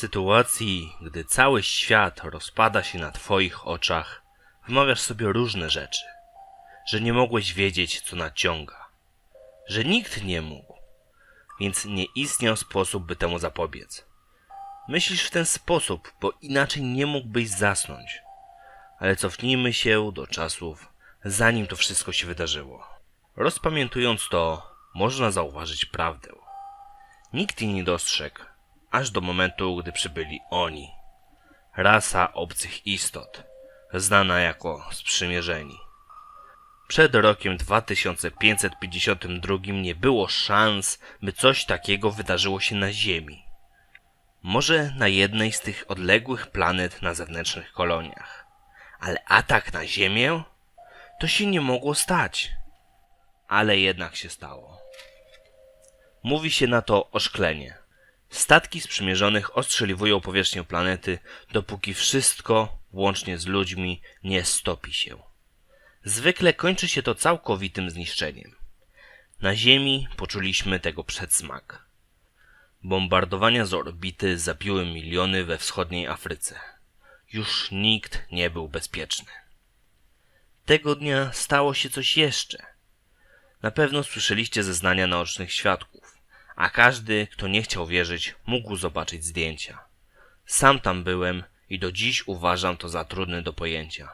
sytuacji, gdy cały świat rozpada się na twoich oczach, wymawiasz sobie różne rzeczy. Że nie mogłeś wiedzieć, co nadciąga. Że nikt nie mógł. Więc nie istniał sposób, by temu zapobiec. Myślisz w ten sposób, bo inaczej nie mógłbyś zasnąć. Ale cofnijmy się do czasów, zanim to wszystko się wydarzyło. Rozpamiętując to, można zauważyć prawdę. Nikt jej nie dostrzegł, aż do momentu, gdy przybyli oni. Rasa obcych istot, znana jako sprzymierzeni. Przed rokiem 2552 nie było szans, by coś takiego wydarzyło się na Ziemi. Może na jednej z tych odległych planet na zewnętrznych koloniach. Ale atak na Ziemię? To się nie mogło stać. Ale jednak się stało. Mówi się na to oszklenie. Statki sprzymierzonych ostrzeliwują powierzchnię planety, dopóki wszystko, łącznie z ludźmi, nie stopi się. Zwykle kończy się to całkowitym zniszczeniem. Na Ziemi poczuliśmy tego przedsmak. Bombardowania z orbity zabiły miliony we wschodniej Afryce. Już nikt nie był bezpieczny. Tego dnia stało się coś jeszcze. Na pewno słyszeliście zeznania naocznych świadków, a każdy, kto nie chciał wierzyć, mógł zobaczyć zdjęcia. Sam tam byłem i do dziś uważam to za trudne do pojęcia.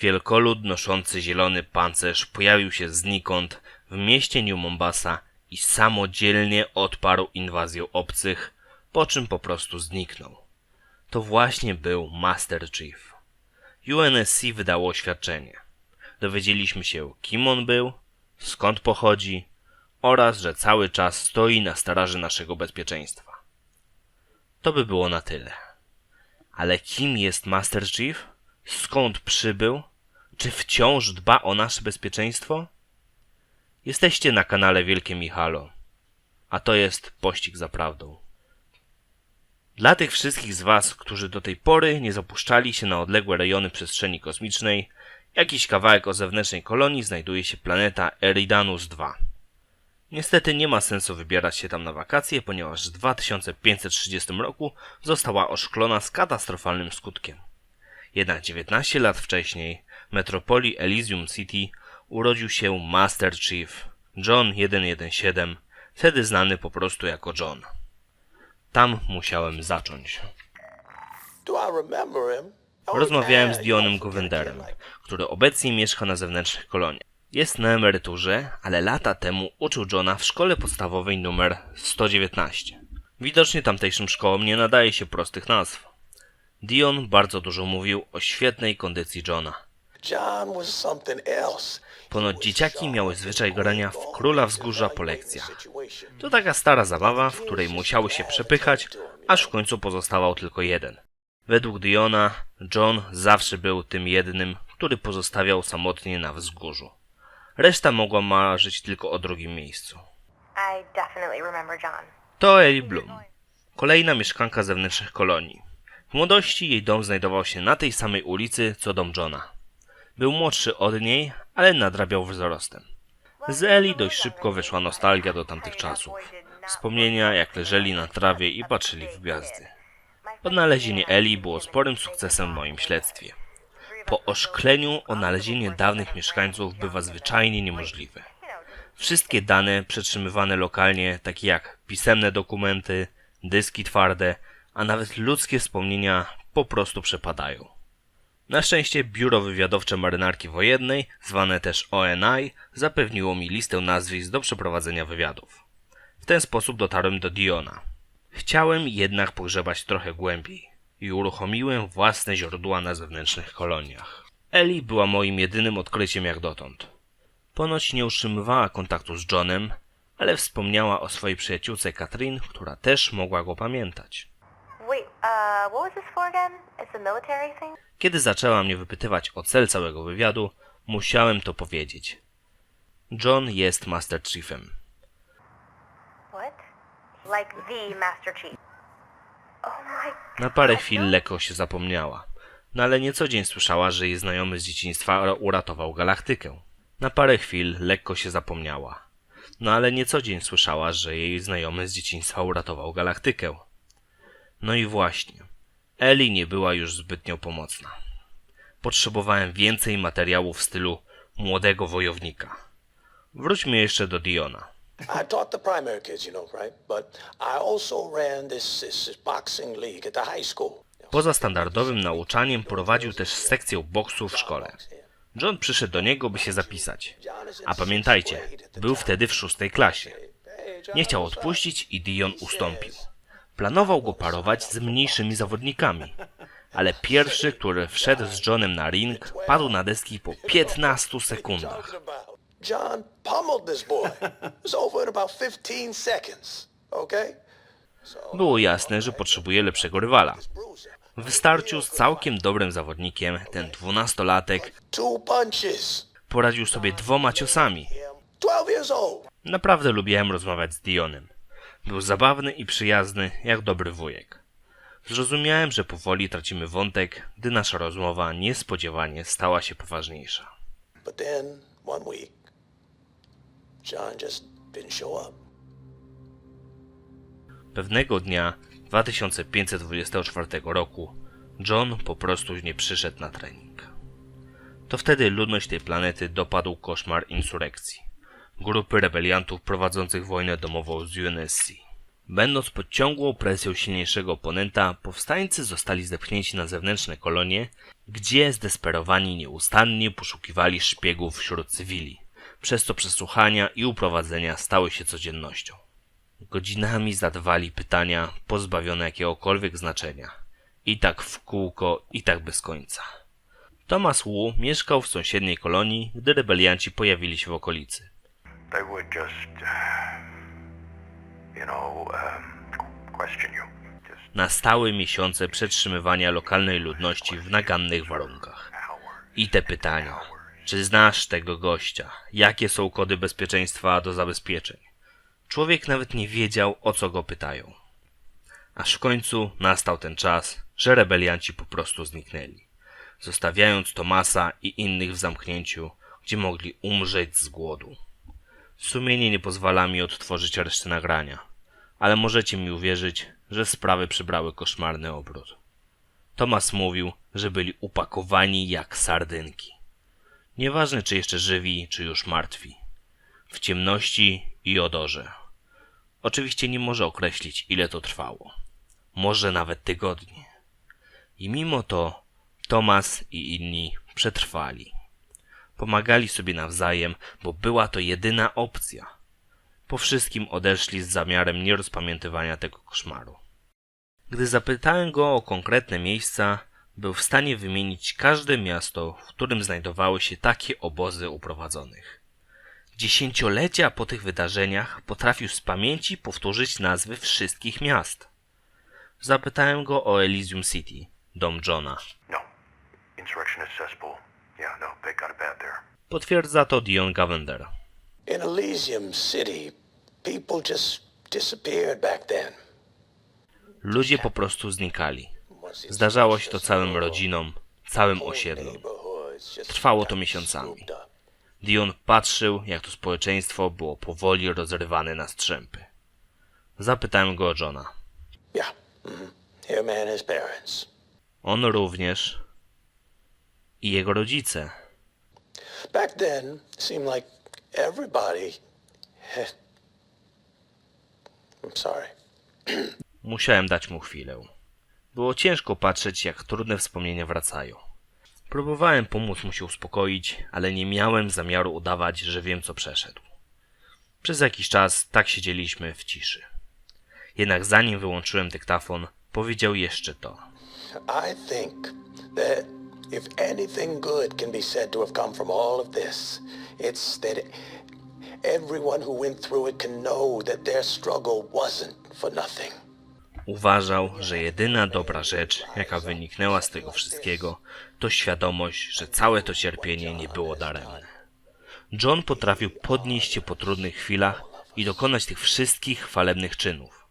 Wielkolud noszący zielony pancerz pojawił się znikąd w mieście New Mombasa i samodzielnie odparł inwazję obcych, po czym po prostu zniknął. To właśnie był Master Chief. UNSC wydało oświadczenie. Dowiedzieliśmy się, kim on był, skąd pochodzi oraz, że cały czas stoi na straży naszego bezpieczeństwa. To by było na tyle. Ale kim jest Master Chief? Skąd przybył? Czy wciąż dba o nasze bezpieczeństwo? Jesteście na kanale Wielkie Michalo, a to jest pościg za prawdą. Dla tych wszystkich z Was, którzy do tej pory nie zapuszczali się na odległe rejony przestrzeni kosmicznej, jakiś kawałek o zewnętrznej kolonii znajduje się planeta Eridanus II. Niestety nie ma sensu wybierać się tam na wakacje, ponieważ w 2530 roku została oszklona z katastrofalnym skutkiem. Jednak 19 lat wcześniej w metropolii Elysium City urodził się Master Chief John 117, wtedy znany po prostu jako John. Tam musiałem zacząć. Rozmawiałem z Dionem Gowenderem, który obecnie mieszka na zewnętrznych koloniach. Jest na emeryturze, ale lata temu uczył Johna w szkole podstawowej numer 119. Widocznie tamtejszym szkołom nie nadaje się prostych nazw. Dion bardzo dużo mówił o świetnej kondycji Johna. Ponoć dzieciaki miały zwyczaj grania w Króla Wzgórza po lekcjach. To taka stara zabawa, w której musiały się przepychać, aż w końcu pozostawał tylko jeden. Według Diona, John zawsze był tym jednym, który pozostawiał samotnie na wzgórzu. Reszta mogła marzyć tylko o drugim miejscu. To Ellie Bloom, kolejna mieszkanka zewnętrznych kolonii. W młodości jej dom znajdował się na tej samej ulicy co dom Johna. Był młodszy od niej, ale nadrabiał wzrostem. Z Eli dość szybko wyszła nostalgia do tamtych czasów. Wspomnienia, jak leżeli na trawie i patrzyli w gwiazdy. Odnalezienie Eli było sporym sukcesem w moim śledztwie. Po oszkleniu odnalezienie dawnych mieszkańców bywa zwyczajnie niemożliwe. Wszystkie dane przetrzymywane lokalnie, takie jak pisemne dokumenty, dyski twarde, a nawet ludzkie wspomnienia po prostu przepadają. Na szczęście Biuro Wywiadowcze Marynarki Wojennej, zwane też ONI, zapewniło mi listę nazwisk do przeprowadzenia wywiadów. W ten sposób dotarłem do Diona. Chciałem jednak pogrzebać trochę głębiej i uruchomiłem własne źródła na zewnętrznych koloniach. Eli była moim jedynym odkryciem jak dotąd. Ponoć nie utrzymywała kontaktu z Johnem, ale wspomniała o swojej przyjaciółce Katrin, która też mogła go pamiętać. Wait, uh? Kiedy zaczęła mnie wypytywać o cel całego wywiadu, musiałem to powiedzieć. John jest Master Chiefem. What? Like the Master Chief. Na parę chwil lekko się zapomniała. No ale nie co dzień słyszała, że jej znajomy z dzieciństwa uratował galaktykę. Na parę chwil lekko się zapomniała. No ale nie co dzień słyszała, że jej znajomy z dzieciństwa uratował galaktykę. No i właśnie, Eli nie była już zbytnio pomocna. Potrzebowałem więcej materiału w stylu młodego wojownika. Wróćmy jeszcze do Diona. I taught the primary kids, you know, right? But I also ran this, this, boxing league at the high school. Poza standardowym nauczaniem prowadził też sekcję boksu w szkole. John przyszedł do niego, by się zapisać. A pamiętajcie, był wtedy w szóstej klasie. Nie chciał odpuścić i Dion ustąpił. Planował go parować z mniejszymi zawodnikami. Ale pierwszy, który wszedł z Johnem na ring, padł na deski po 15 sekundach. John pummeled this boy. It was over in about 15 seconds. Okay? Było jasne, że potrzebuje lepszego rywala. W starciu z całkiem dobrym zawodnikiem, ten dwunastolatek poradził sobie dwoma ciosami. Him. 12 years old. Naprawdę lubiłem rozmawiać z Dionem. Był zabawny i przyjazny, jak dobry wujek. Zrozumiałem, że powoli tracimy wątek, gdy nasza rozmowa niespodziewanie stała się poważniejsza. But then, one week, John just didn't show up. Pewnego dnia 2524 roku John po prostu nie przyszedł na trening. To wtedy ludność tej planety dopadł koszmar insurekcji. Grupy rebeliantów prowadzących wojnę domową z UNSC. Będąc pod ciągłą presją silniejszego oponenta, powstańcy zostali zepchnięci na zewnętrzne kolonie, gdzie zdesperowani nieustannie poszukiwali szpiegów wśród cywili, przez co przesłuchania i uprowadzenia stały się codziennością. Godzinami zadawali pytania pozbawione jakiegokolwiek znaczenia. I tak w kółko, i tak bez końca. Thomas Wu mieszkał w sąsiedniej kolonii, gdy rebelianci pojawili się w okolicy. they would just, uh, you know, um, question you. Just Nastały miesiące przetrzymywania lokalnej ludności w nagannych warunkach. I te pytania. Czy znasz tego gościa? Jakie są kody bezpieczeństwa do zabezpieczeń? Człowiek nawet nie wiedział, o co go pytają. Aż w końcu nastał ten czas, że rebelianci po prostu zniknęli, zostawiając Tomasa i innych w zamknięciu, gdzie mogli umrzeć z głodu. Sumienie nie pozwala mi odtworzyć reszty nagrania, ale możecie mi uwierzyć, że sprawy przybrały koszmarny obrót. Tomas mówił, że byli upakowani jak sardynki. Nieważne czy jeszcze żywi, czy już martwi. W ciemności i odorze. Oczywiście nie może określić, ile to trwało. Może nawet tygodnie. I mimo to Tomas i inni przetrwali. Pomagali sobie nawzajem, bo była to jedyna opcja. Po wszystkim odeszli z zamiarem nierozpamiętywania tego koszmaru. Gdy zapytałem go o konkretne miejsca, był w stanie wymienić każde miasto, w którym znajdowały się takie obozy uprowadzonych. Dziesięciolecia po tych wydarzeniach potrafił z pamięci powtórzyć nazwy wszystkich miast. Zapytałem go o Elysium City, dom Johna. no, insurrectionist cesspool. Yeah, no, they got it bad there. Potwierdza to Dion Gavender. In Elysium City, people just disappeared back then. Ludzie po prostu znikali. Zdarzało się to całym rodzinom, całym osiedlom. Trwało to miesiącami. Dion patrzył, jak to społeczeństwo było powoli rozrywane na strzępy. Zapytałem go o Johna. Hmm parents. On również i jego rodzice. Back then, seemed like everybody. Musiałem dać mu chwilę. Było ciężko patrzeć, jak trudne wspomnienia wracają. Próbowałem pomóc mu się uspokoić, ale nie miałem zamiaru udawać, że wiem, co przeszedł. Przez jakiś czas tak siedzieliśmy w ciszy. Jednak zanim wyłączyłem dyktafon, powiedział jeszcze to. I think that if anything good can be said to have come from all of this, it's that everyone who went through it can know that their struggle wasn't for nothing. Uważał, że jedyna dobra rzecz, jaka wyniknęła z tego wszystkiego, to świadomość, że całe to cierpienie nie było daremne. John potrafił podnieść się po trudnych chwilach i dokonać tych wszystkich chwalebnych czynów.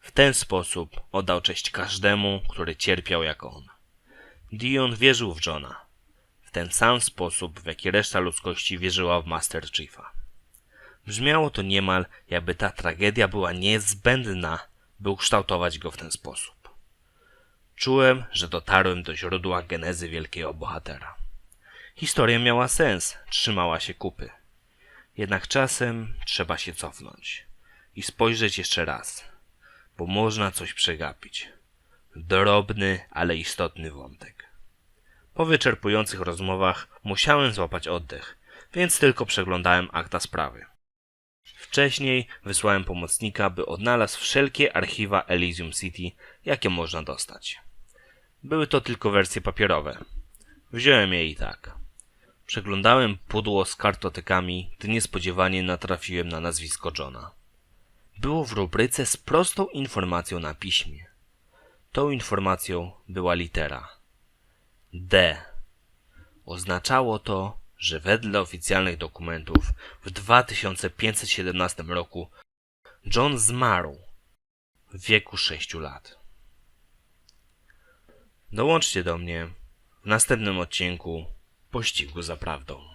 W ten sposób oddał cześć każdemu, który cierpiał jak on. Dion wierzył w Johna. W ten sam sposób, w jaki reszta ludzkości wierzyła w Master Chiefa. Brzmiało to niemal, jakby ta tragedia była niezbędna, by ukształtować go w ten sposób. Czułem, że dotarłem do źródła genezy wielkiego bohatera. Historia miała sens, trzymała się kupy. Jednak czasem trzeba się cofnąć i spojrzeć jeszcze raz, bo można coś przegapić. Drobny, ale istotny wątek. Po wyczerpujących rozmowach musiałem złapać oddech, więc tylko przeglądałem akta sprawy. Wcześniej wysłałem pomocnika, by odnalazł wszelkie archiwa Elysium City, jakie można dostać. Były to tylko wersje papierowe. Wziąłem je i tak. Przeglądałem pudło z kartotekami, gdy niespodziewanie natrafiłem na nazwisko Johna. Było w rubryce z prostą informacją na piśmie. Tą informacją była litera D. Oznaczało to, że wedle oficjalnych dokumentów w 2517 roku John zmarł w wieku 6 lat. Dołączcie do mnie w następnym odcinku Pościgu za prawdą.